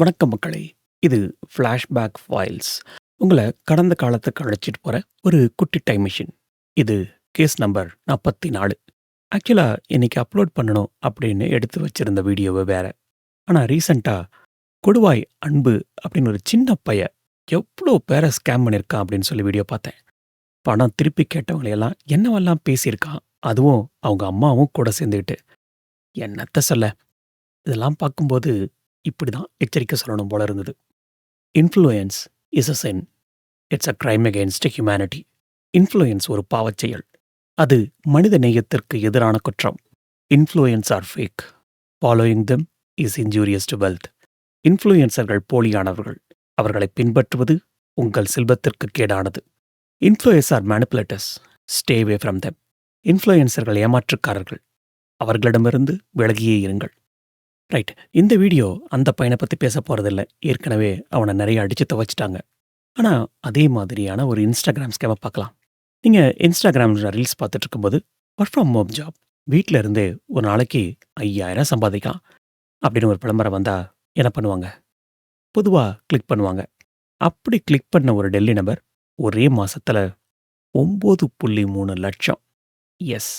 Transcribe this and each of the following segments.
வணக்கம் மக்களே! இது ஃப்ளாஷ்பேக் ஃபைல்ஸ். உங்களை கடந்த காலத்துக்கு அழைச்சிட்டு போகிற ஒரு குட்டி டைம் மிஷின் இது கேஸ் நம்பர் 44. ஆக்சுவலா இன்னைக்கு அப்லோட் பண்ணணும் அப்படின்னு எடுத்து வச்சிருந்த வீடியோவை வேற. ஆனால் ரீசண்டாக கொடுவாய் அன்பு அப்படின்னு ஒரு சின்ன பையன் எவ்வளோ பேரை ஸ்கேம் பண்ணியிருக்கான் அப்படின்னு சொல்லி வீடியோ பார்த்தேன். பணம் திருப்பி கேட்டவங்களையெல்லாம் என்னவெல்லாம் பேசியிருக்கான். அதுவும் அவங்க அம்மாவும் கூட சேர்ந்துக்கிட்டு. என்னத்த சொல்ல! இதெல்லாம் பார்க்கும்போது இப்படிதான் எச்சரிக்கை சொல்லணும் போல இருந்தது. Influencers is a sin it's a crime against humanity. Influencers ஒரு பாவச்செயல் அது மனித நேயத்திற்கு எதிரான குற்றம். Influencers are fake. Following them is injurious to wealth. இன்ஃப்ளூயன்சர்கள் போலியானவர்கள். அவர்களை பின்பற்றுவது உங்கள் செல்வத்திற்கு கேடானது. Influencers are manipulators stay away from them. இன்ஃப்ளூயன்சர்கள் ஏமாற்றுக்காரர்கள். அவர்களிடமிருந்து விலகியே இருங்கள். ரைட். இந்த வீடியோ அந்த பையனை பத்தி பேசப் போறதில்ல. ஏற்கனவே அவன நிறைய அடிச்சு துவைச்சிட்டாங்க ஆனா அதே மாதிரியான ஒரு இன்ஸ்டாகிராம் ஸ்கேமை பார்க்கலாம். நீங்க இன்ஸ்டாகிராம் ரீல்ஸ் பார்த்துட்டு இருக்கும்போது வொர்க் ஃப்ரம் ஹோம் ஜாப். வீட்ல இருந்தே ஒரு நாளைக்கு 5000 சம்பாதிக்கலாம். அப்படின்னு ஒரு விளம்பரம் வந்தா என்ன பண்ணுவாங்க? பொதுவா கிளிக் பண்ணுவாங்க. அப்படி கிளிக் பண்ண ஒரு டெல்லி நபர் ஒரே மாசத்துல 9.3 லட்சம் எஸ்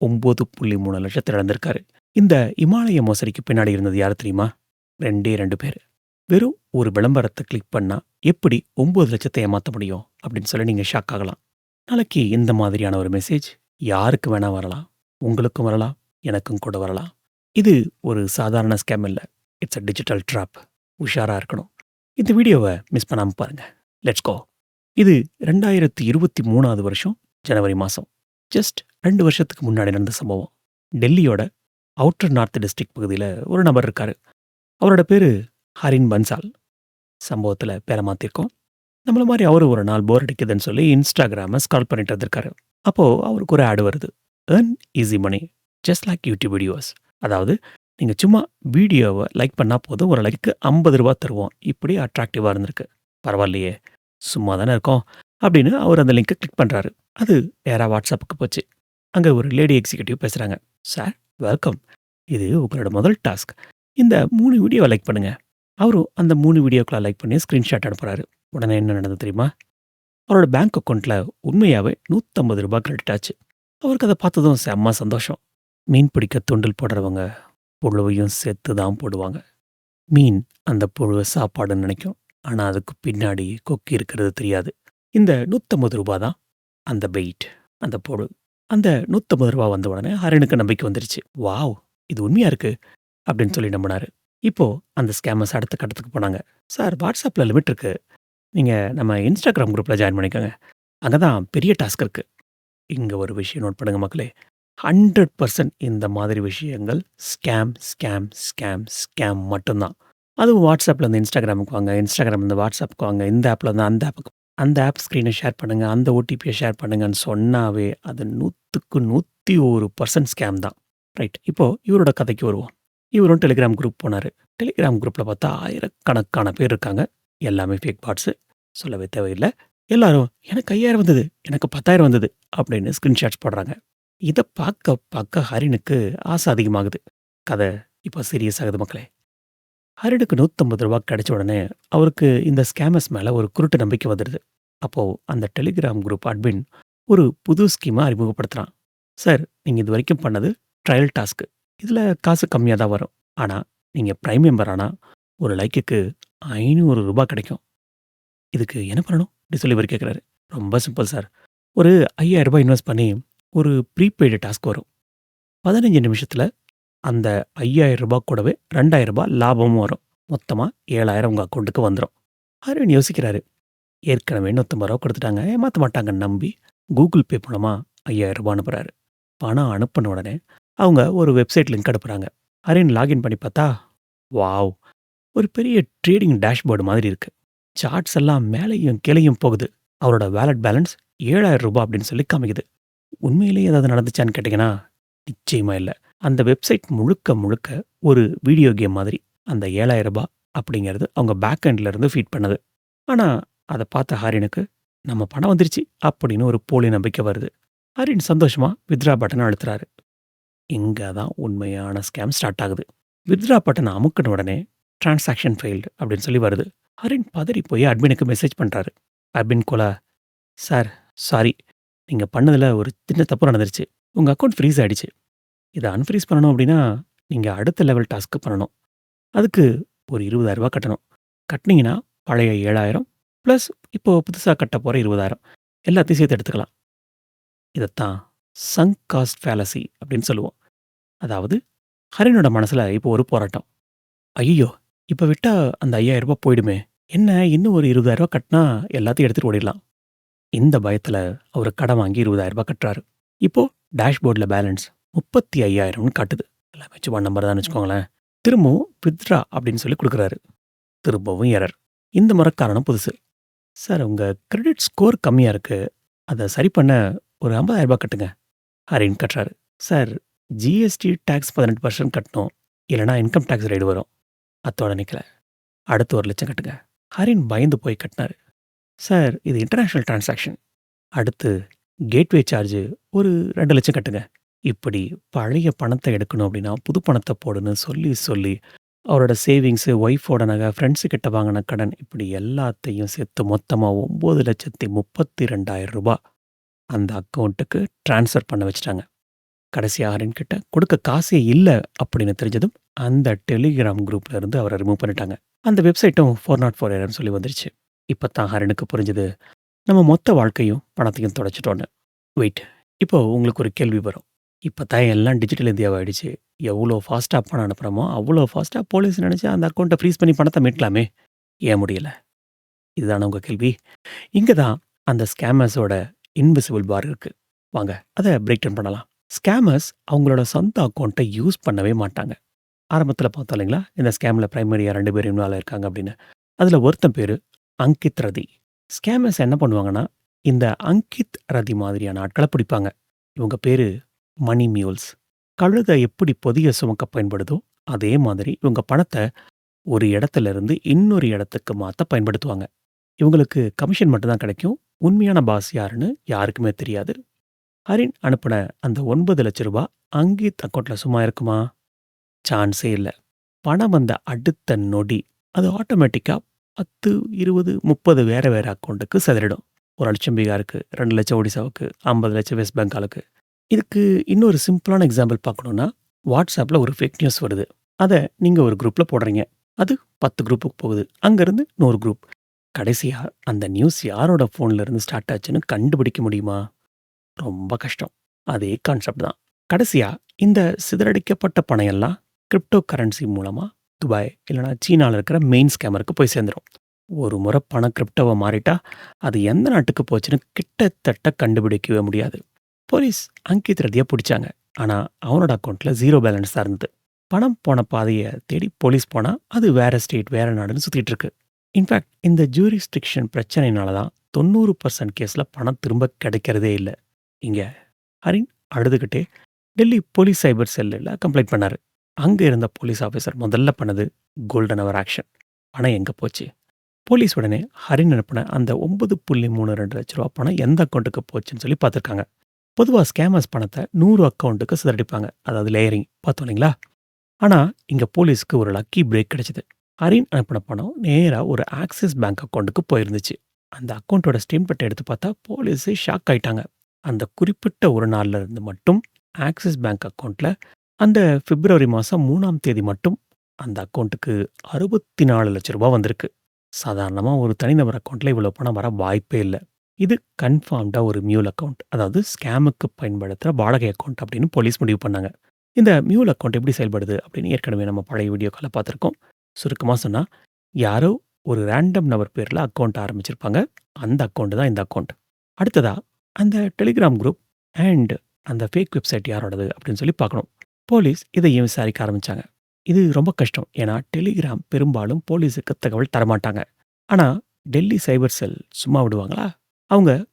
ஒம்பது புள்ளி மூணு லட்சத்தில் இழந்திருக்காரு. இந்த இமாலய மோசடிக்கு பின்னாடி இருந்தது யாரு தெரியுமா? 2டே 2 பேரு. வெறும் ஒரு விளம்பரத்தை கிளிக் பண்ணா எப்படி 9 லட்சத்த ஏமாத்த முடியும்? அப்படின்னு சொல்லி நீங்க ஷாக் ஆகலாம். நாளைக்கு இந்த மாதிரியான ஒரு மெசேஜ் யாருக்கு வேணா வரலாம். உங்களுக்கும் வரலாம். எனக்கும் கூட வரலாம். இது ஒரு சாதாரண ஸ்கேம் இல்லை இட்ஸ் அ டிஜிட்டல் ட்ராப். உஷாரா இருக்கணும். இந்த வீடியோவ மிஸ் பண்ணாம பாருங்க. Let's go. இது 2023வது வருஷம் ஜனவரி மாதம் ஜஸ்ட் ரெண்டு வருஷத்துக்கு முன்னாடி நடந்த சம்பவம். டெல்லியோட அவுட்டர் நார்த் டிஸ்ட்ரிக்ட் பகுதியில் ஒரு நபர் இருக்கார் அவரோட பேர் ஹரின் பன்சால். சம்பவத்தில் பேரை மாற்றிருக்கோம் நம்மள மாதிரி அவர் ஒரு நாள் போர் அடிக்குதுன்னு சொல்லி இன்ஸ்டாகிராமை ஸ்கால் பண்ணிட்டு இருந்திருக்காரு. அப்போது அவருக்கு ஒரு ஆடு வருது. Earn easy money just like YouTube videos. அதாவது நீங்கள் சும்மா வீடியோவை லைக் பண்ணால் போதும் ஒரு லைக்கு ஐம்பது ரூபா தருவோம். இப்படி அட்ராக்டிவாக இருந்திருக்கு. பரவாயில்லையே! சும்மா தானே இருக்கோம். அப்படின்னு அவர் அந்த லிங்க்கை கிளிக் பண்ணுறாரு அது நேரா வாட்ஸ்அப்புக்கு போச்சு. அங்கே ஒரு லேடி எக்ஸிக்யூட்டிவ் பேசுகிறாங்க சார் வெல்கம். இது உங்களோட முதல் டாஸ்க். இந்த மூணு வீடியோவை லைக் பண்ணுங்கள் அவரும் அந்த மூணு வீடியோக்களை லைக் பண்ணி ஸ்க்ரீன்ஷாட் அனுப்புறாரு. உடனே என்ன நடந்தது தெரியுமா? அவரோட பேங்க் அக்கௌண்ட்டில் உண்மையாகவே நூற்றம்பது ரூபா கிரெடிட் ஆச்சு. அவருக்கு அதை பார்த்ததும் செம்ம சந்தோஷம். மீன் பிடிக்க தூண்டில் போடுறவங்க புழுவையும் சேர்த்து தான் போடுவாங்க. மீன் அந்த புழுவை சாப்பாடுன்னு நினைக்கும். ஆனால் அதுக்கு பின்னாடி கொக்கி இருக்கிறது தெரியாது. இந்த நூற்றம்பது ரூபா தான் அந்த பெயிட். அந்த புழு. அந்த நூற்றம்பது ரூபா வந்த உடனே ஹரனுக்கு நம்பிக்கை வந்துருச்சு. வாவ்! இது உண்மையா இருக்கு. அப்படின்னு சொல்லி நம்புனாரு. இப்போ அந்த ஸ்கேமர்ஸ் அடுத்த கட்டத்துக்கு போனாங்க. சார் வாட்ஸ்அப்பில் லிமிட் இருக்கு. நீங்கள் நம்ம இன்ஸ்டாகிராம் குரூப்பில் ஜாயின் பண்ணிக்கோங்க. அங்கே தான் பெரிய டாஸ்க் இருக்கு. இங்கே ஒரு விஷயம் நோட் பண்ணுங்க மக்களே. 100% இந்த மாதிரி விஷயங்கள் ஸ்கேம், ஸ்கேம், ஸ்கேம், ஸ்கேம் மட்டும்தான். அதுவும் வாட்ஸ்அப்பில் இருந்து இன்ஸ்டாகிராமுக்கு வாங்க. இன்ஸ்டாகிராம் இருந்து வாட்ஸ்அப்புக்கு வாங்க. இந்த ஆப்ல இருந்து அந்த ஆப்புக்கு அந்த ஆப் ஸ்க்ரீனை ஷேர் பண்ணுங்கள் அந்த ஓடிபியை ஷேர் பண்ணுங்கன்னு சொன்னாவே அது 100க்கு 101% ஸ்கேம் தான். ரைட். இப்போது இவரோட கதைக்கு வருவோம். இவரும் டெலிகிராம் குரூப் போனாரு. டெலிகிராம் குரூப்பில் பார்த்தா ஆயிரக்கணக்கான பேர் இருக்காங்க. எல்லாமே ஃபேக் பாட்ஸு சொல்லவே தேவையில்லை எல்லாரும் எனக்கு 5000 வந்தது. எனக்கு 10000 வந்தது. அப்படின்னு ஸ்க்ரீன்ஷாட்ஸ் போடுறாங்க. இதை பார்க்க பார்க்க ஹரினுக்கு ஆசை அதிகமாகுது. கதை இப்போ சீரியஸ் ஆகுது மக்களே. ஹரிடுக்கு நூற்றம்பது ரூபா கிடைச்ச உடனே அவருக்கு இந்த ஸ்கேமர்ஸ் மேலே ஒரு குருட்டு நம்பிக்கை வந்துடுது. அப்போது அந்த டெலிகிராம் குரூப் அட்மின் ஒரு புது ஸ்கீமாக அறிமுகப்படுத்துகிறான் சார் நீங்கள் இது வரைக்கும் பண்ணது ட்ரையல் டாஸ்க்கு இதில் காசு கம்மியாக தான் வரும். ஆனால் நீங்கள் ப்ரைம் மெம்பர் ஆனால் ஒரு லைக்குக்கு ஐநூறு ரூபாய் கிடைக்கும். இதுக்கு என்ன பண்ணணும்? அப்படி சொல்லி இவர் கேட்குறாரு ரொம்ப சிம்பிள் சார். ஒரு ஐயாயிரம் ரூபாய் இன்வெஸ்ட் பண்ணி ஒரு ப்ரீபெய்டு டாஸ்க் வரும். பதினஞ்சு நிமிஷத்தில் அந்த ஐயாயிரம் ரூபாய் கூடவே ரெண்டாயிரம் ரூபாய் லாபமும் வரும். மொத்தமாக ஏழாயிரம் உங்கள் அக்கௌண்ட்டுக்கு வந்துடும் ஹரின் யோசிக்கிறாரு. ஏற்கனவே ரூ. 150 கொடுத்துட்டாங்க. ஏமாற்ற மாட்டாங்கன்னு நம்பி கூகுள் பே மூலமாக ஐயாயிரம் ரூபாய் அனுப்புகிறாரு பணம் அனுப்பின உடனே அவங்க ஒரு வெப்சைட் லிங்க் அனுப்புகிறாங்க ஹரின் லாகின் பண்ணி பார்த்தா வாவ்! ஒரு பெரிய ட்ரேடிங் டேஷ்போர்டு மாதிரி இருக்குது சார்ட்ஸ் எல்லாம் மேலேயும் கீழையும் போகுது. அவரோட வேலட் பேலன்ஸ் ஏழாயிரம் ரூபாய் அப்படின்னு சொல்லி காமிக்குது. உண்மையிலேயே ஏதாவது நடந்துச்சான்னு கேட்டீங்கன்னா, நிச்சயமாக இல்லை அந்த வெப்சைட் முழுக்க முழுக்க ஒரு வீடியோ கேம் மாதிரி. அந்த ஏழாயிரம் ரூபாய் அப்படிங்கிறது அவங்க பேக் இருந்து ஃபீட் பண்ணது. ஆனால் அதை பார்த்த ஹாரினுக்கு நம்ம பணம் வந்துருச்சு அப்படின்னு ஒரு போலி நம்பிக்கை வருது. ஹரின் சந்தோஷமா வித்ரா பட்டனை அழுத்துறாரு. இங்கே தான் உண்மையான ஸ்கேம் ஸ்டார்ட் ஆகுது. வித்ரா பட்டனை அமுக்கின உடனே டிரான்சாக்ஷன் ஃபெயில்டு அப்படின்னு சொல்லி வருது. ஹரின் பதறி போய் அட்மினுக்கு மெசேஜ் பண்ணுறாரு அட்மின் கோலா, "சார் சாரி. நீங்கள் பண்ணதில் ஒரு சின்ன தப்பு நடந்துருச்சு. உங்கள் அக்கௌண்ட் ஃப்ரீஸ் ஆகிடுச்சு இதை அன்ஃப்ரீஸ் பண்ணணும் அப்படின்னா, நீங்கள் அடுத்த லெவல் டாஸ்க்கு பண்ணணும். அதுக்கு ஒரு இருபதாயிரரூபா கட்டணும். கட்டுனீங்கன்னா பழைய ஏழாயிரம் ப்ளஸ் இப்போ புதுசாக கட்ட போகிற இருபதாயிரம் எல்லாத்தையும் சேர்த்து எடுத்துக்கலாம்." இதைத்தான் சங்க் காஸ்ட் ஃபேலசி அப்படின்னு சொல்லுவோம். அதாவது ஹரினோட மனசில் இப்போ ஒரு போராட்டம். ஐயோ இப்போ விட்டால் அந்த ஐயாயிரரூபா போயிடுமே. என்ன இன்னும் ஒரு இருபதாயிரரூபா கட்டினா எல்லாத்தையும் எடுத்துகிட்டு ஓடிடலாம்." இந்த பயத்துல அவர் கடன் வாங்கி இருபதாயிரரூபா கட்டுறாரு. இப்போ டேஷ்போர்டில் பேலன்ஸ் 35,000ன்னு காட்டுது. எல்லாமே சும்மா நம்பர் தான் வச்சுக்கோங்களேன். திரும்பவும் வித்ரா அப்படின்னு சொல்லி கொடுக்குறாரு திரும்பவும் எரர். இந்த முறை காரணம் புதுசு. "சார் உங்கள் கிரெடிட் ஸ்கோர் கம்மியாக இருக்குது அதை சரி பண்ண ஒரு ஐம்பதாயிரம் ரூபாய் கட்டுங்க." ஹரின் கட்டுறாரு. "சார் ஜிஎஸ்டி டேக்ஸ் பதினெட்டு பர்சன்ட் கட்டணும். இல்லைனா இன்கம் டேக்ஸ் ரைடு வரும்." அத்தோட நிற்கல "அடுத்து ஒரு லட்சம் கட்டுங்க." ஹரின் பயந்து போய் கட்டினார் "சார் இது இன்டர்நேஷனல் டிரான்சாக்ஷன். அடுத்து கேட்வே சார்ஜு ஒரு 2,00,000 கட்டுங்க." இப்படி பழைய பணத்தை எடுக்கணும் அப்படின்னா, புது பணத்தை போடுன்னு சொல்லி சொல்லி அவரோட சேவிங்ஸு, ஒய்ஃபோட நகை, ஃப்ரெண்ட்ஸு கிட்ட வாங்கின கடன் இப்படி எல்லாத்தையும் சேர்த்து மொத்தமாக ஒம்போது லட்சத்தி முப்பத்தி ரெண்டாயிரம் ரூபா அந்த அக்கௌண்ட்டுக்கு ட்ரான்ஸ்ஃபர் பண்ண வச்சுட்டாங்க. கடைசி ஹரின் கிட்ட கொடுக்க காசே இல்லை அப்படின்னு தெரிஞ்சதும், அந்த டெலிகிராம் குரூப்ல இருந்து அவரை ரிமூவ் பண்ணிட்டாங்க. அந்த வெப்சைட்டும் ஃபோர் நாட் ஃபோர் ஏரம் சொல்லி வந்துருச்சு. தான் ஹரினுக்கு புரிஞ்சது, நம்ம மொத்த வாழ்க்கையும் பணத்தையும் தொடச்சிட்டோன்னு வெயிட் இப்போ உங்களுக்கு ஒரு கேள்வி வரும். இப்போ தான் எல்லாம் டிஜிட்டல் இந்தியாவாயிடுச்சு. எவ்வளோ ஃபாஸ்ட்டாக பணம் அனுப்புகிறோமோ அவ்வளோ ஃபாஸ்ட்டாக போலீஸ் நினச்சி அந்த அக்கௌண்ட்டை ஃப்ரீஸ் பண்ணி பணத்தை மீட்கலாமே. ஏன் முடியலை இதுதான உங்கள் கேள்வி? இங்கே தான் அந்த ஸ்கேமர்ஸோட இன்விசிபிள் பார் இருக்கு. வாங்க அதை பிரேக் டவுன் பண்ணலாம். ஸ்கேமர்ஸ் அவங்களோட சொந்த அக்கௌண்ட்டை யூஸ் பண்ணவே மாட்டாங்க. ஆரம்பத்தில் பார்த்தோம் இல்லைங்களா? இந்த ஸ்கேமில் ப்ரைமரியாக ரெண்டு பேர் இன்வால்வ் இருக்காங்க அப்படின்னு. அதில் ஒருத்தன் பேர் அங்கித் ரதி. ஸ்கேமர்ஸ் என்ன பண்ணுவாங்கன்னா, இந்த அங்கித் ரதி மாதிரியான ஆட்களை பிடிப்பாங்க. இவங்க பேர் மணி மியூல்ஸ். கழுத எப்படி பொதிய சுமக்க பயன்படுதோ, அதே மாதிரி இவங்க பணத்த ஒரு இடத்துல இருந்து இன்னொரு இடத்துக்கு மாற்ற பயன்படுத்துவாங்க. இவங்களுக்கு கமிஷன் மட்டும் தான் கிடைக்கும். உண்மையான பாஸ் யாருன்னு யாருக்குமே தெரியாது. ஹரின் அனுப்புன அந்த ஒன்பது லட்ச ரூபா அங்கீத் அக்கௌண்ட்டில் சும்மா இருக்குமா? சான்ஸே இல்ல. பணம் வந்த அடுத்த நொடி, அது ஆட்டோமேட்டிக்கா 10, 20, 30 வேற வேற செதறிடும் சிதறிடும். 1,00,000 பீகாருக்கு, 2,00,000 ஒடிசாவுக்கு, ஐம்பது லட்சம் வெஸ்ட் பெங்காலுக்கு. இதுக்கு இன்னொரு சிம்பிளான எக்ஸாம்பிள் பார்க்கணுன்னா வாட்ஸ்அப்பில் ஒரு ஃபேக் நியூஸ் வருது. அதை நீங்கள் ஒரு குரூப்பில் போடுறீங்க. அது 10 குரூப்புக்கு போகுது. அங்கேருந்து நூறு குரூப். கடைசியாக அந்த நியூஸ் யாரோட ஃபோனில் இருந்து ஸ்டார்ட் ஆச்சுன்னு கண்டுபிடிக்க முடியுமா? ரொம்ப கஷ்டம். அதே கான்செப்ட் தான். கடைசியாக இந்த சிதறடிக்கப்பட்ட பணம் எல்லாம் கிரிப்டோ கரன்சி மூலமாக துபாய் இல்லைனா சீனாவில் இருக்கிற மெயின் ஸ்கேமருக்கு போய் சேர்ந்துரும். ஒரு முறை பணம் கிரிப்டோவை மாறிட்டா, அது எந்த நாட்டுக்கு போச்சுன்னு கிட்டத்தட்ட கண்டுபிடிக்கவே முடியாது. போலீஸ் அங்கித் ரெட்டியை பிடிச்சாங்க ஆனா அவனோட அக்கவுண்ட்ல 0 பேலன்ஸ் தான் இருந்தது. பணம் போன பாதைய தேடி போலீஸ் போனா, அது வேற ஸ்டேட், வேற நாடுன்னு சுத்திட்டு இருக்கு. இன்ஃபேக்ட் இந்த ஜூரிஸ்ட்ரிக்ஷன் பிரச்சனையினால தான் 90% கேஸ்ல பணம் திரும்ப கிடைக்கிறதே இல்ல. இங்க ஹரின் அழுதுகிட்டே டெல்லி போலீஸ் சைபர் செல்லுல கம்ப்ளைண்ட் பண்ணாரு. அங்க இருந்த போலீஸ் ஆஃபீஸர் முதல்ல பண்ணது கோல்டன் அவர் ஆக்ஷன். பணம் எங்க போச்சு? போலீஸ் உடனே ஹரின் அனுப்பின அந்த ஒன்பது புள்ளி மூணு ரெண்டு லட்ச ரூபா பணம் எந்த அக்கௌண்ட்டுக்கு போச்சுன்னு சொல்லி பார்த்துருக்காங்க. பொதுவாக ஸ்கேமர்ஸ் பணத்தை நூறு அக்கௌண்ட்டுக்கு சிதறடிப்பாங்க. அதாவது லேயரிங் பார்த்தோம் இல்லைங்களா? ஆனா இங்கே போலீஸ்க்கு ஒரு லக்கி பிரேக் கிடைச்சிது அரின் அனுப்புன பணம் நேராக ஒரு ஆக்சிஸ் பேங்க் அக்கௌண்ட்டுக்கு போயிருந்துச்சு. அந்த அக்கவுண்டோட ஸ்டேட்மெண்ட்ட எடுத்து பார்த்தா போலீஸே ஷாக் ஆயிட்டாங்க. அந்த குறிப்பிட்ட ஒரு நாள்ல இருந்து மட்டும் ஆக்சிஸ் பேங்க் அக்கௌண்ட்டில் அந்த பிப்ரவரி மாதம் மூணாம் தேதி மட்டும் அந்த அக்கௌண்ட்டுக்கு அறுபத்தி நாலு லட்ச ரூபா வந்திருக்கு. சாதாரணமாக ஒரு தனிநபர் அக்கௌண்ட்டில் இவ்வளோ பணம் வர வாய்ப்பே இல்லை இது கன்ஃபார்ம்டாக ஒரு மியூல் அக்கவுண்ட். அதாவது ஸ்கேமுக்கு பயன்படுத்துகிற வாடகை அக்கௌண்ட் அப்படின்னு போலீஸ் முடிவு பண்ணாங்க. இந்த மியூல் அக்கௌண்ட் எப்படி செயல்படுது அப்படின்னு ஏற்கனவே நம்ம பழைய வீடியோக்களை பார்த்துருக்கோம் சுருக்கமாக சொன்னால் யாரோ ஒரு ரேண்டம் நபர் பேரில் அக்கௌண்ட் ஆரம்பிச்சிருப்பாங்க. அந்த அக்கௌண்ட் தான் இந்த அக்கௌண்ட் அடுத்ததாக அந்த டெலிகிராம் குரூப் அண்ட் அந்த ஃபேக் வெப்சைட் யாரோடது அப்படின்னு சொல்லி பார்க்கணும். போலீஸ் இதையும் விசாரிக்க ஆரம்பிச்சாங்க. இது ரொம்ப கஷ்டம். ஏன்னா டெலிகிராம் பெரும்பாலும் போலீஸுக்கு தகவல் தரமாட்டாங்க. ஆனால் டெல்லி சைபர் செல் சும்மா விடுவாங்களா? அவங்க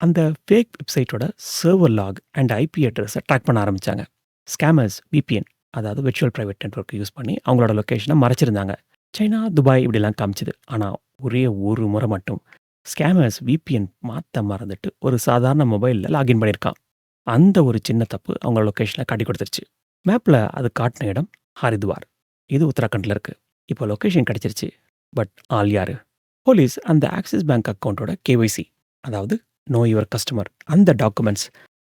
அந்த ஃபேக் வெப்சைட்டோட சர்வர் லாக் அண்ட் ஐபி அட்ரஸை ட்ராக் பண்ண ஆரம்பித்தாங்க ஸ்கேமர்ஸ் விபிஎன் அதாவது விர்ச்சுவல் ப்ரைவேட் நெட்ஒர்க் யூஸ் பண்ணி அவங்களோட லொக்கேஷனை மறைச்சிருந்தாங்க. சைனா, துபாய் இப்படிலாம் காமிச்சது. ஆனால் ஒரே ஒரு முறை மட்டும் ஸ்கேமர்ஸ் விபிஎன் மாத்த மறந்துட்டு ஒரு சாதாரண மொபைலில் லாகின் பண்ணியிருக்கான். அந்த ஒரு சின்ன தப்பு அவங்க லொக்கேஷனில் காட்டி கொடுத்துருச்சு மேப்பில் அது காட்டின இடம் ஹரித்வார். இது உத்தராகண்டில் இருக்குது இப்போ லொக்கேஷன் கிடச்சிருச்சு பட் ஆள் யார் போலீஸ் அந்த ஆக்சிஸ் பேங்க் அக்கௌண்ட்டோட கேஒய்சி அதாவது நோ யுவர் கஸ்டமர் அந்த டாக்குமெண்ட்ஸ்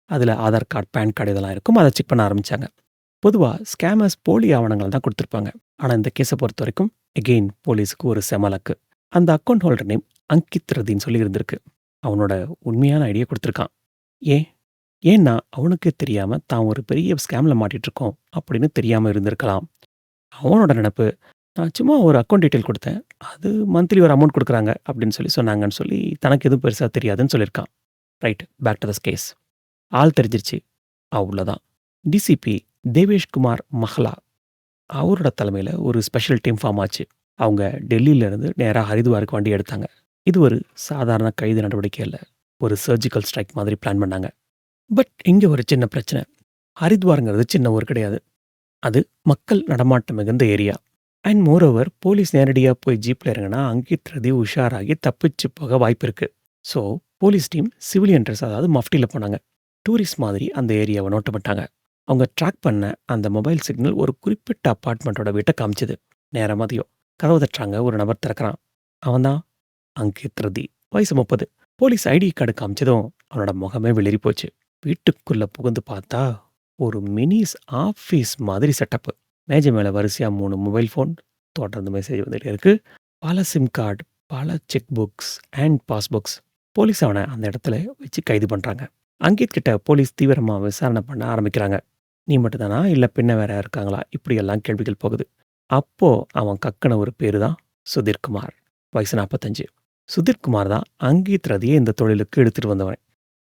அதில் ஆதார் கார்டு, பேன் கார்டு இதெல்லாம் இருக்கும். அதை செக் பண்ண ஆரம்பித்தாங்க பொதுவாக ஸ்கேமர்ஸ் போலி ஆவணங்கள் தான் கொடுத்துருப்பாங்க ஆனால் இந்த கேஸை பொறுத்த வரைக்கும் எகெயின் போலீஸுக்கு ஒரு செமலக்கு அந்த அக்கவுண்ட் ஹோல்டர் நேம் அங்கித் ரதின்னு சொல்லி இருந்திருக்கு. அவனோட உண்மையான ஐடியா கொடுத்துருக்கான் ஏன்? ஏன்னா அவனுக்கு தெரியாமல் தான் ஒரு பெரிய ஸ்கேமில் மாட்டிகிட்ருக்கோம் அப்படின்னு தெரியாமல் இருந்திருக்கலாம். அவனோட நினப்பு நான் சும்மா ஒரு அக்கௌண்ட் டீட்டெயில் குடுத்தேன். அது மந்த்லி ஒரு அமௌண்ட் குடுக்குறாங்க அப்படின்னு சொல்லி சொன்னாங்கன்னு சொல்லி தனக்கு எதுவும் பெருசா தெரியாதுன்னு சொல்லியிருக்கான். Right back to this case. ஆள் தெரிஞ்சிருச்சு. அவ்வளோதான். டிசிபி தேவேஷ்குமார் மஹ்லா அவரோட தலைமையில ஒரு ஸ்பெஷல் டீம் ஃபார்ம் ஆச்சு. அவங்க டெல்லியிலேருந்து நேரா ஹரித்வாருக்கு வண்டி எடுத்தாங்க. இது ஒரு சாதாரண கைது நடவடிக்கை இல்ல. ஒரு சர்ஜிக்கல் ஸ்ட்ரைக் மாதிரி பிளான் பண்ணாங்க. பட் இங்க ஒரு சின்ன பிரச்சனை. ஹரித்வாருங்கிறது சின்ன ஊர் கிடையாது. அது மக்கள் நடமாட்டம் மிகுந்த ஏரியா. அண்ட் மோரோவர் போலீஸ் நேரடியா போய் ஜீப்ல இறங்குனா அங்கித் ரதி உஷாராகி தப்பிச்சு போக வாய்ப்பு இருக்குது so police team civilian dress அதாவது மஃப்டியில் போனாங்க. டூரிஸ்ட் மாதிரி அந்த ஏரியாவ நோட்டப்பட்டாங்க அவங்க ட்ராக் பண்ண அந்த மொபைல் சிக்னல் ஒரு குறிப்பிட்ட அப்பார்ட்மெண்ட்டோட வீட்டை காமிச்சது. நேரா மதியம். கதவு தட்டுறாங்க. ஒரு நபர் திறக்கறான். அவன்தான் அங்கித் ரதி. வயசு 30. போலீஸ் ஐடி கார்டு காமிச்சதும் அவனோட முகமே வெளிரி போச்சு. வீட்டுக்குள்ள புகுந்து பார்த்தா ஒரு மினிஸ் ஆஃபீஸ் மாதிரி செட்டப்பு. மேஜை மேல வரிசையா மூணு மொபைல் ஃபோன். தொடர்ந்து மெசேஜ் வந்துகிட்டே இருக்கு. பல சிம் கார்டு, பல cheque books and passbooks. Police அவனை அந்த இடத்துல வச்சு கைது பண்றாங்க. அங்கித் கிட்ட போலீஸ் தீவிரமா விசாரணை பண்ண ஆரம்பிக்கிறாங்க. நீ மட்டும்தானா இல்லை இல்ல பின்ன வேற இருக்காங்களா? இப்படியெல்லாம் கேள்விகள் போகுது. அப்போ அவன் கக்குன ஒரு பேரு தான் சுதீர் குமார். வயசு 45. சுதீர் குமார் தான் அங்கித் ரதியை இந்த தொழிலுக்கு எடுத்துட்டு வந்தவன்.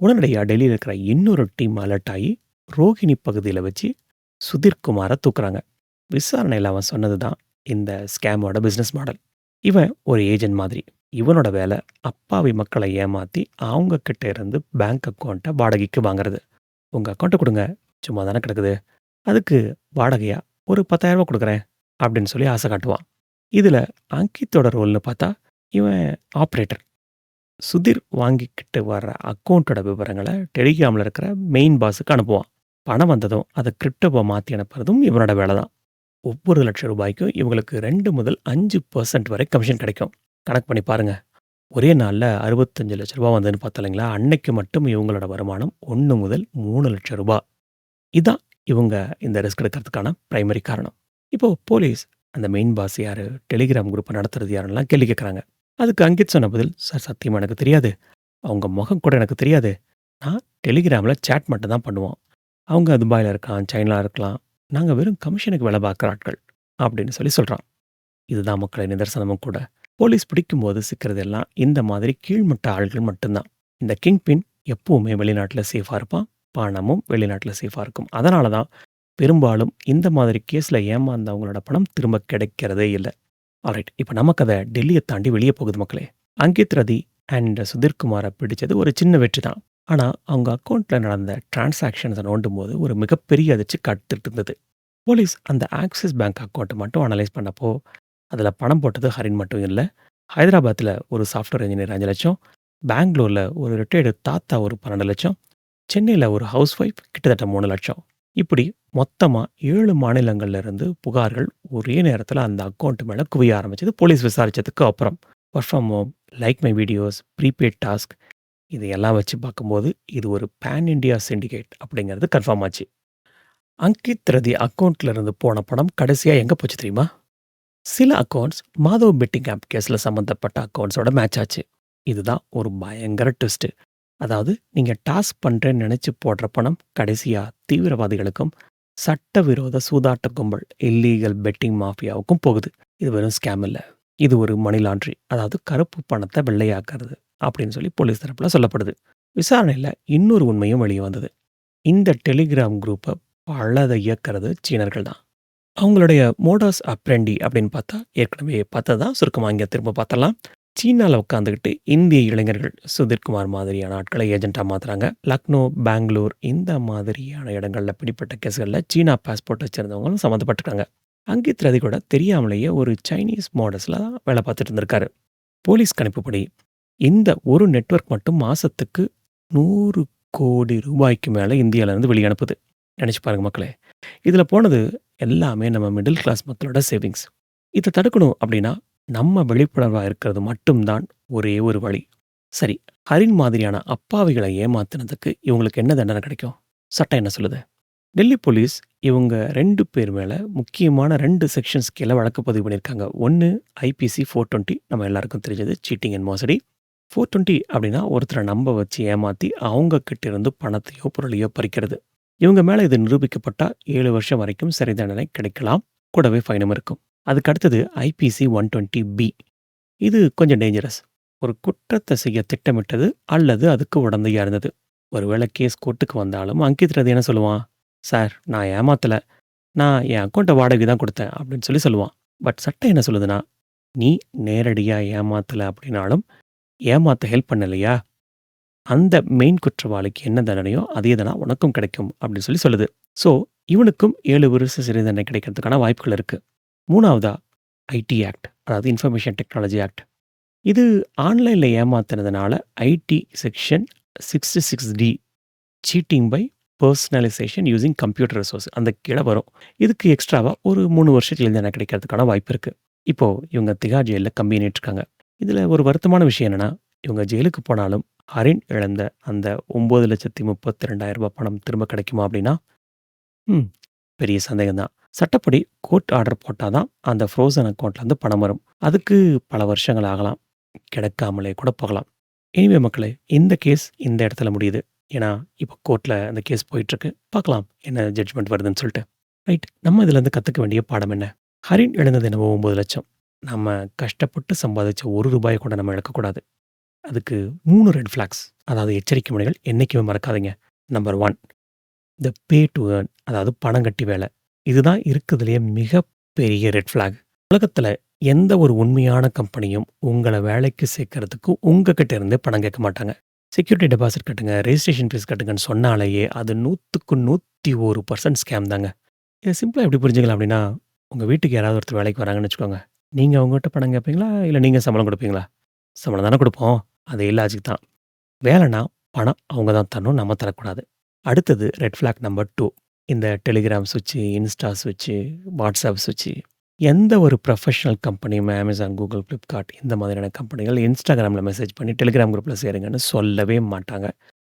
உடனடியா டெல்லியில இருக்கிற இன்னொரு டீம் அலர்ட் ஆகி ரோஹிணி பகுதியில வச்சு சுதீர் தூக்குறாங்க. விசாரணையில் அவன் சொன்னது தான் இந்த ஸ்கேமோட பிஸ்னஸ் மாடல். இவன் ஒரு ஏஜென்ட் மாதிரி. இவனோட வேலை அப்பாவி மக்களை ஏமாற்றி அவங்க கிட்ட இருந்து பேங்க் அக்கௌண்ட்டை வாடகைக்கு வாங்குறது. உங்கள் அக்கௌண்ட்டை கொடுங்க சும்மா தானே கிடக்குது. அதுக்கு வாடகையாக ஒரு பத்தாயிரரூபா கொடுக்குறேன் அப்படின்னு சொல்லி ஆசை காட்டுவான். இதில் அங்கித்தோட ரோல்னு பார்த்தா இவன் ஆப்ரேட்டர் சுதிர் வாங்கிக்கிட்டு வர்ற அக்கௌண்ட்டோட விவரங்களை டெலிகிராமில் இருக்கிற மெயின் பாஸுக்கு அனுப்புவான். பணம் வந்ததும் அதை கிரிப்டோவை மாற்றி அனுப்புறதும் இவனோட வேலை தான். ஒவ்வொரு லட்சம் ரூபாய்க்கும் இவங்களுக்கு ரெண்டு முதல் அஞ்சு பர்சன்ட் வரை கமிஷன் கிடைக்கும். கணக்கு பண்ணி பாருங்க. ஒரே நாளில் அறுபத்தஞ்சு லட்ச ரூபா வந்ததுன்னு பார்த்தலைங்களா அன்னைக்கு மட்டும் இவங்களோட வருமானம் ஒன்று முதல் மூணு லட்சம் ரூபா இதான் இவங்க இந்த ரிஸ்க் எடுக்கிறதுக்கான பிரைமரி காரணம். இப்போ போலீஸ் அந்த மெயின் பாஸ் யாரு? டெலிகிராம் குரூப்பை நடத்துறது யாருன்னுலாம் கேள்வி கேட்குறாங்க அதுக்கு அங்கித் சொன்ன பதில், சார் சத்தியமாக எனக்கு தெரியாது. அவங்க முகம் கூட எனக்கு தெரியாது. நான் டெலிகிராமில் சேட் மட்டும் தான் பண்ணுவோம். அவங்க துபாயில் இருக்கலாம், சைனால இருக்கலாம். நாங்க வெறும் கமிஷனுக்கு வேலை பார்க்குற ஆட்கள். அப்படின்னு சொல்லி சொல்றான். இதுதான் மக்களின் நிதர்சனமும் கூட. போலீஸ் பிடிக்கும்போது சிக்கிறது எல்லாம் இந்த மாதிரி கீழ்மட்ட ஆள்கள் மட்டும்தான். இந்த கிங் பின் எப்பவுமே வெளிநாட்டுல சேஃபா இருப்பான். பணமும் வெளிநாட்டுல சேஃபாக இருக்கும். அதனால தான் பெரும்பாலும் இந்த மாதிரி கேஸ்ல ஏமாந்தவங்களோட பணம் திரும்ப கிடைக்கிறதே இல்ல. ஆல்ரைட். இப்ப நம்ம கதை டெல்லிய தாண்டி வெளியே போகுது மக்களே. அங்கித் ரதி அண்ட் சுதீர்குமார பிடிச்சது ஒரு சின்ன வெற்றி தான். ஆனால் அவங்க அக்கௌண்ட்டில் நடந்த ட்ரான்சாக்ஷன்ஸை நோண்டும் போது ஒரு மிகப்பெரிய அதிர்ச்சி காத்துட்டு இருந்தது. போலீஸ் அந்த ஆக்சிஸ் பேங்க் அக்கௌண்ட்டை மட்டும் அனலைஸ் பண்ணப்போ, அதில் பணம் போட்டது ஹரின் மட்டும் இல்லை ஹைதராபாத்தில் ஒரு சாஃப்ட்வேர் இன்ஜினியர் அஞ்சு லட்சம் பெங்களூரில் ஒரு ரிட்டையர்டு தாத்தா ஒரு பன்னெண்டு லட்சம் சென்னையில் ஒரு ஹவுஸ் ஒய்ஃப் கிட்டத்தட்ட மூணு லட்சம் இப்படி மொத்தமாக ஏழு மாநிலங்களில் இருந்து புகார்கள் ஒரே நேரத்தில் அந்த அக்கௌண்ட்டு மேலே குவிய ஆரம்பிச்சது போலீஸ் விசாரித்ததுக்கு அப்புறம். Work from home, like my videos, prepaid task இதையெல்லாம் வச்சு பார்க்கும்போது இது ஒரு பேன் இண்டியா சிண்டிகேட் அப்படிங்கிறது கன்ஃபார்ம் ஆச்சு. அங்கித் ரதி அக்கவுண்ட்ல இருந்து போன பணம் கடைசியாக எங்கே போச்சு தெரியுமா? சில அக்கவுண்ட்ஸ் மாதவ் பெட்டிங் ஆப் கேஸில் சம்மந்தப்பட்ட அக்கௌண்ட்ஸோட மேட்ச் ஆச்சு. இதுதான் ஒரு பயங்கர ட்விஸ்ட்டு அதாவது நீங்கள் டாஸ்க் பண்ணுறேன்னு நினச்சி போடுற பணம் கடைசியாக தீவிரவாதிகளுக்கும், சட்டவிரோத சூதாட்ட கும்பல் இல்லீகல் பெட்டிங் மாஃபியாவுக்கும் போகுது. இது வெறும் ஸ்கேம் இல்லை இது ஒரு மணி லாண்ட்ரி அதாவது கருப்பு பணத்தை வெள்ளையாக்குறது அப்படின்னு சொல்லி போலீஸ் தரப்பில் சொல்லப்படுது. விசாரணையில் இன்னொரு உண்மையும் வெளியே வந்தது. இந்த டெலிகிராம் குரூப்பை பலதை இயக்குறது சீனர்கள் தான். அவங்களுடைய மோடாஸ் அப்ரெண்டி அப்படின்னு பார்த்தா ஏற்கனவே பார்த்தது தான் சுருக்கமாக இங்க திரும்ப பார்த்தலாம் சீனாவில் உட்காந்துக்கிட்டு இந்திய இளைஞர்கள் சுதீர் குமார் மாதிரியான ஆட்களை ஏஜென்ட்டாக மாற்றுறாங்க லக்னோ, பெங்களூர் இந்த மாதிரியான இடங்களில் பிடிப்பட்ட கேஸ்களில் சீனா பாஸ்போர்ட் வச்சிருந்தவங்களும் சம்மந்தப்பட்டிருக்காங்க அங்கித் ரதி கூட தெரியாமலேயே ஒரு சைனீஸ் மாடல்ஸில் தான் வேலை பார்த்துட்டு இருந்திருக்காரு. போலீஸ் கணிப்புப்படி இந்த ஒரு நெட்வொர்க் மட்டும் மாசத்துக்கு ரூ. 100,00,00,000 மேல இந்தியால இருந்து வெளிய அனுப்புது. பாருங்க மக்களே. இதில் போனது எல்லாமே நம்ம மிடில் கிளாஸ் மக்களோட சேவிங்ஸ். இதை தடுக்கணும் அப்படின்னா, நம்ம விழிப்புணர்வாக இருக்கிறது மட்டும்தான் ஒரே ஒரு வழி. சரி, ஹரின் மாதிரியான அப்பாவிகளை ஏமாத்தினதுக்கு இவங்களுக்கு என்ன தண்டனை கிடைக்கும்? சட்டம் என்ன சொல்லுது? டெல்லி போலீஸ் இவங்க ரெண்டு பேர் மேலே முக்கியமான ரெண்டு செக்ஷன்ஸ் கீழே வழக்கு பதிவு பண்ணியிருக்காங்க. ஒன்று ஐபிசி 420 நம்ம எல்லாருக்கும் தெரிஞ்சது சீட்டிங் அண்ட் மோசடி. 420 அப்படின்னா ஒருத்தரை நம்ப வச்சு ஏமாத்தி அவங்க கிட்ட இருந்து பணத்தையோ, பொருளையோ பறிக்கிறது. இவங்க மேல இது நிரூபிக்கப்பட்டா ஏழு வருஷம் வரைக்கும் சிறை தண்டனை கிடைக்கலாம். கூடவே ஃபைனும் இருக்கும். அதுக்கு அடுத்தது ஐபிசி 120 இது கொஞ்சம் டேஞ்சரஸ். ஒரு குற்றத்தை செய்ய திட்டமிட்டது அல்லது அதுக்கு உடந்தையா இருந்தது. ஒருவேளை கேஸ் கோர்ட்டுக்கு வந்தாலும் அங்கித் ரதி என்ன சொல்லுவான்? சார் நான் ஏமாத்தலை நான் என் அக்கௌண்ட்டை வாடகை தான் கொடுத்தேன் அப்படின்னு சொல்லி சொல்லுவான். பட் சட்டம் என்ன சொல்லுதுன்னா, நீ நேரடியாக ஏமாத்தல அப்படின்னாலும், ஏமாத்த ஹெல்ப் பண்ணலையா? அந்த மெயின் குற்றவாளிக்கு என்ன தண்டனையோ அதே தண்டனை உனக்கும் கிடைக்கும் அப்படின்னு சொல்லி சொல்லுது. ஸோ இவனுக்கும் ஏழு வருஷ சிறை தண்டனை கிடைக்கிறதுக்கான வாய்ப்புகள் இருக்குது மூணாவதா ஐடி ஆக்ட் அதாவது இன்ஃபர்மேஷன் டெக்னாலஜி ஆக்ட். இது ஆன்லைனில் ஏமாத்துனதுனால IT section 66டி cheating by personalisation using computer resource அந்த கீழே வரும். இதுக்கு எக்ஸ்ட்ராவாக ஒரு மூணு வருஷத்துலேருந்து எனக்கு கிடைக்கிறதுக்கான வாய்ப்பு இருக்குது இப்போது இவங்க திகா ஜெயிலில் கம்பி இதில் ஒரு வருத்தமான விஷயம் என்னென்னா இவங்க ஜெயிலுக்கு போனாலும் ஹரின் இழந்த அந்த ஒம்பது லட்சத்தி முப்பத்தி ரெண்டாயிரம் ரூபாய் பணம் திரும்ப கிடைக்குமா அப்படின்னா, ம் பெரிய சந்தேகம் தான். சட்டப்படி கோர்ட் ஆர்டர் போட்டால் தான் அந்த ஃப்ரோசன் அக்கௌண்ட்லேருந்து பணம் வரும். அதுக்கு பல வருஷங்கள் ஆகலாம். கிடைக்காமலே கூட போகலாம். இனிமே மக்களே இந்த கேஸ் இந்த இடத்துல முடியுது. ஏன்னா, இப்போ கோர்ட்டில் அந்த கேஸ் போயிட்டுருக்கு. பார்க்கலாம் என்ன ஜட்ஜ்மெண்ட் வருதுன்னு சொல்லிட்டு. ரைட் நம்ம இதுலேருந்து கற்றுக்க வேண்டிய பாடம் என்ன? ஹரின் எழுந்தது என்னவோ 9,00,000 நம்ம கஷ்டப்பட்டு சம்பாதிச்ச ஒரு ரூபாயை கூட நம்ம இழக்கக்கூடாது. அதுக்கு 3 ரெட் ஃபிளாக்ஸ் அதாவது எச்சரிக்கை மணிகள் என்னைக்குமே மறக்காதீங்க. Number 1 the pay to earn அதாவது பணம் கட்டி வேலை. இதுதான் இருக்கிறதுலயே மிகப்பெரிய ரெட் ஃபிளாக். உலகத்துல எந்த ஒரு உண்மையான கம்பெனியும் உங்கள வேலைக்கு சேர்க்கறதுக்கு உங்ககிட்ட இருந்தே பணம் கேட்க மாட்டாங்க. செக்யூரிட்டி டெபாசிட் கட்டுங்க, ரெஜிஸ்ட்ரேஷன் ஃபீஸ் கட்டுங்கன்னு சொன்னாலேயே அது 100க்கு 101% ஸ்கேம் தாங்க. இத சிம்பிளா எப்படி புரிஞ்சுக்கலாம் அப்படின்னா, உங்க வீட்டுக்கு யாராவது ஒருத்தர் வேலைக்கு வராங்கன்னு வச்சுக்கோங்க. நீங்க அவங்ககிட்ட பணம் கேட்பீங்களா? இல்ல நீங்க சம்பளம் குடுப்பீங்களா? சம்பளம் தானே குடுப்போம். அதே லாஜிக் தான். வேலைனா பணம் அவங்க தான் தரணும். நம்ம தரக்கூடாது. அடுத்தது ரெட் ஃபிளாக் நம்பர் 2 இந்த டெலிகிராம் ஸ்விட்ச்சு, இன்ஸ்டா ஸ்விட்ச்சு, வாட்ஸ்அப் ஸ்விட்ச்சு எந்த ஒரு ப்ரொஃபஷனல் கம்பெனியும் Amazon, Google, Flipkart இந்த மாதிரியான கம்பெனிகள் Instagramல மெசேஜ் பண்ணி டெலிகிராம் குரூப்ல சேருங்கன்னு சொல்லவே மாட்டாங்க.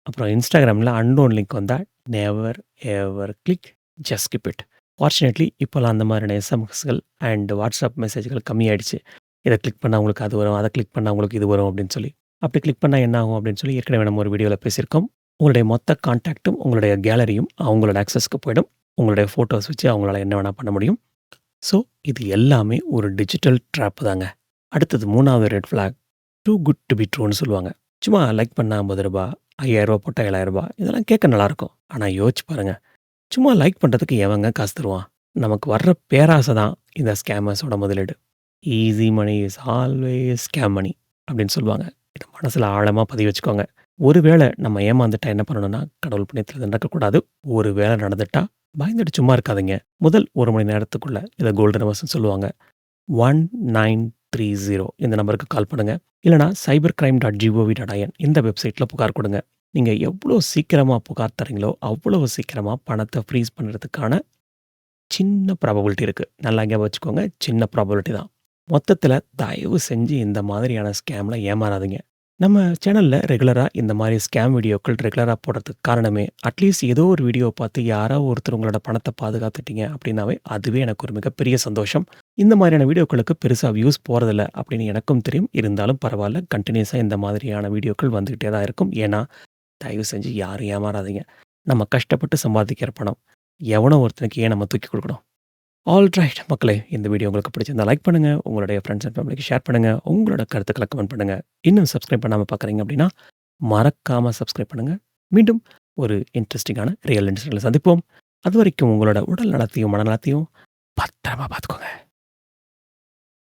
அப்புறம் Instagramல அன்னோன் லிங்க் வந்தா never ever click just skip it. Fortunately இப்போல்லாம் அந்த மாதிரியான எஸ்எம்எஸ்கள் அண்ட் வாட்ஸ்அப் மெசேஜ்கள் கம்மியாயிடுச்சு. இதை கிளிக் பண்ணால் உங்களுக்கு அது வரும். அதை கிளிக் பண்ணால் உங்களுக்கு இது வரும் அப்படின்னு சொல்லி. அப்படி கிளிக் பண்ணால் என்ன ஆகும் அப்படின்னு சொல்லி ஏற்கனவே நம்ம ஒரு வீடியோவில் பேசியிருக்கோம். உங்களுடைய மொத்த கான்டாக்ட்டும், உங்களுடைய கேலரியும் அவங்களோட ஆக்சஸ்க்கு போயிடும். உங்களுடைய ஃபோட்டோஸ் வச்சு அவங்களால என்ன வேணால் பண்ண முடியும். ஸோ இது எல்லாமே ஒரு டிஜிட்டல் ட்ராப் தாங்க. அடுத்தது மூணாவது red flag too good to be ட்ரூன்னு சொல்லுவாங்க. சும்மா லைக் பண்ணால் ஐம்பது ரூபா ஐயாயிரரூபா போட்டால் ஏழாயிரரூபா இதெல்லாம் கேட்க நல்லாயிருக்கும். ஆனால் யோசிச்சு பாருங்கள் சும்மா லைக் பண்ணுறதுக்கு எவங்க காசு தருவான்? நமக்கு வர்ற பேராசை தான் இந்த ஸ்கேமர்ஸோட முதலீடு. Easy money is always scam money அப்படின்னு சொல்லுவாங்க. இதை மனசில் ஆழமாக பதிவு வச்சுக்கோங்க. ஒருவேளை நம்ம ஏமாந்துட்டா என்ன பண்ணணும்னா, கடவுள் புண்ணியத்தில் நடக்கக்கூடாது. ஒரு வேளை நடந்துட்டா பயந்துட்டு சும்மா இருக்காதுங்க முதல் ஒரு மணி நேரத்துக்குள்ள இதை கோல்டன் ஹவர்ஸ்ன்னு சொல்லுவாங்க. 1930 இந்த நம்பருக்கு கால் பண்ணுங்க. டாட் ஐஎன் இந்த வெப்சைட்ல புகார் கொடுங்க நீங்கள் எவ்வளோ சீக்கிரமாக புகார் தரீங்களோ அவ்வளோ சீக்கிரமாக பணத்தை ஃப்ரீஸ் பண்ணுறதுக்கான சின்ன ப்ராபபிலிட்டி இருக்குது நல்லா ஞாபகம் வச்சுக்கோங்க. சின்ன ப்ராபபிலிட்டி தான். மொத்தத்தில் தயவு செஞ்சு இந்த மாதிரியான ஸ்கேமில் ஏமாறாதீங்க. நம்ம சேனலில் ரெகுலராக இந்த மாதிரி ஸ்கேம் வீடியோக்கள் ரெகுலராக போடுறதுக்கு காரணமே, அட்லீஸ்ட் ஏதோ ஒரு வீடியோ பார்த்து யாராவது ஒருத்தர் உங்களோட பணத்தை பாதுகாத்துட்டீங்க அப்படின்னாவே அதுவே எனக்கு ஒரு மிகப்பெரிய சந்தோஷம். இந்த மாதிரியான வீடியோக்களுக்கு பெருசாக வியூஸ் போகிறதில்ல அப்படின்னு எனக்கும் தெரியும். இருந்தாலும் பரவாயில்ல கண்டினியூஸாக இந்த மாதிரியான வீடியோக்கள் வந்துக்கிட்டே தான் இருக்கும். ஏன்னா, தயவு செஞ்சு யாரும் ஏமாறாதீங்க. நம்ம கஷ்டப்பட்டு சம்பாதிக்கிற பணம் எவனோ ஒருத்தனுக்கு ஏன் நம்ம தூக்கி கொடுக்கணும் ஆல் ரைட் மக்களே இந்த வீடியோ உங்களுக்கு பிடிச்சிருந்தா லைக் பண்ணுங்கள் உங்களுடைய ஃப்ரெண்ட்ஸ் அண்ட் ஃபேமிலிக்கு ஷேர் பண்ணுங்க. உங்களோட கருத்துக்களை கமெண்ட் பண்ணுங்க. இன்னும் சப்ஸ்கிரைப் பண்ணாமல் பார்க்குறீங்க அப்படின்னா, மறக்காமல் சப்ஸ்கிரைப் பண்ணுங்கள் மீண்டும் ஒரு இன்ட்ரெஸ்டிங்கான ரியல் இன்ட்ரெஸ்டில் சந்திப்போம். அது வரைக்கும் உங்களோட உடல் நலத்தையும், மனநலத்தையும் பத்திரமா பார்த்துக்கோங்க.